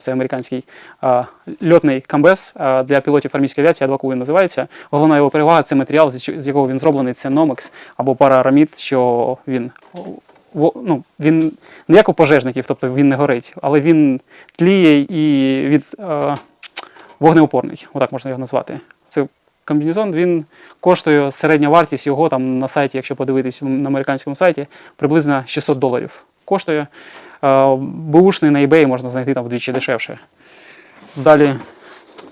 Це американський а, льотний камбез а, для пілотів армійської авіації, А2 він називається. Головна його перевага це матеріал, з якого він зроблений, це Номекс або параарамід, що він, ну, він не як у пожежників, тобто він не горить, але він тліє і від а, вогнеупорний, отак можна його назвати. Це комбінезон, він коштує середня вартість його там на сайті, якщо подивитись на американському сайті, приблизно 600 доларів. Коштує. Е, Бушний на eBay можна знайти там вдвічі дешевше. Далі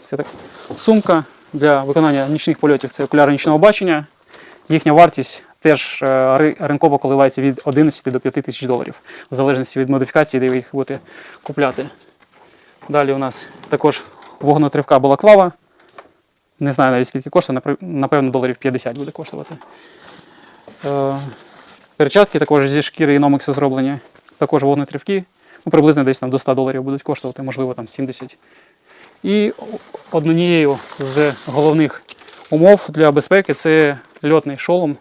це так сумка для виконання нічних польотів. Це окуляри нічного бачення. Їхня вартість теж е, ринково коливається від 11 до 5 тисяч доларів, в залежності від модифікації, де ви їх будете купляти. Далі у нас також вогнетривка балаклава. Не знаю навіть скільки коштує, напевно, доларів 50 буде коштувати. Е, Перчатки також зі шкіри і номексу зроблені. Також вогнетривкі. Ну, приблизно десь там до 100 доларів будуть коштувати, можливо, там 70. І однією з головних умов для безпеки це льотний шолом.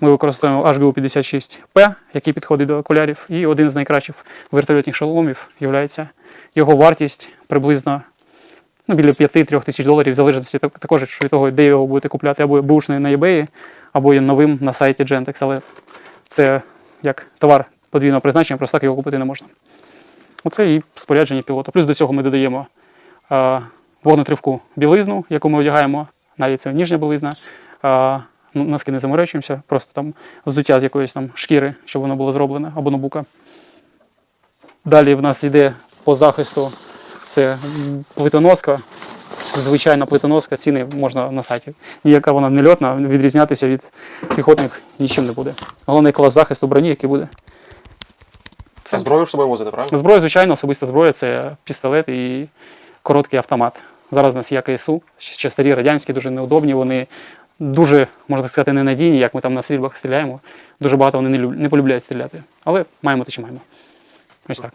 Ми використовуємо HGU 56P, який підходить до окулярів. І один з найкращих вертольотних шоломів є його вартість приблизно ну, біля 5-3 тисяч доларів, в залежності також від того, де його будете купляти, або бушний на eBay, або є новим на сайті Gentex. Але це як товар подвійного призначення, просто так його купити не можна. Оце і спорядження пілота. Плюс до цього ми додаємо е, вогнетривку білизну, яку ми одягаємо, навіть це ніжня білизна. Е, ну, носки не заморочуємося, просто там взуття з якоїсь там шкіри, щоб воно було зроблене, або нобука. Далі в нас йде по захисту це плитоноска, звичайна плитоноска, ціни можна на сайті. Ніяка вона не льотна, відрізнятися від піхотних нічим не буде. Головний клас захисту броні, який буде. Це зброю з собою возити, правильно? Зброя, звичайно, особиста зброя це пістолет і короткий автомат. Зараз у нас є КСУ, ще старі радянські, дуже неудобні. Вони дуже, можна так сказати, ненадійні, як ми там на стрільбах стріляємо. Дуже багато вони не полюбляють стріляти. Але маємо те, що маємо. Ось так.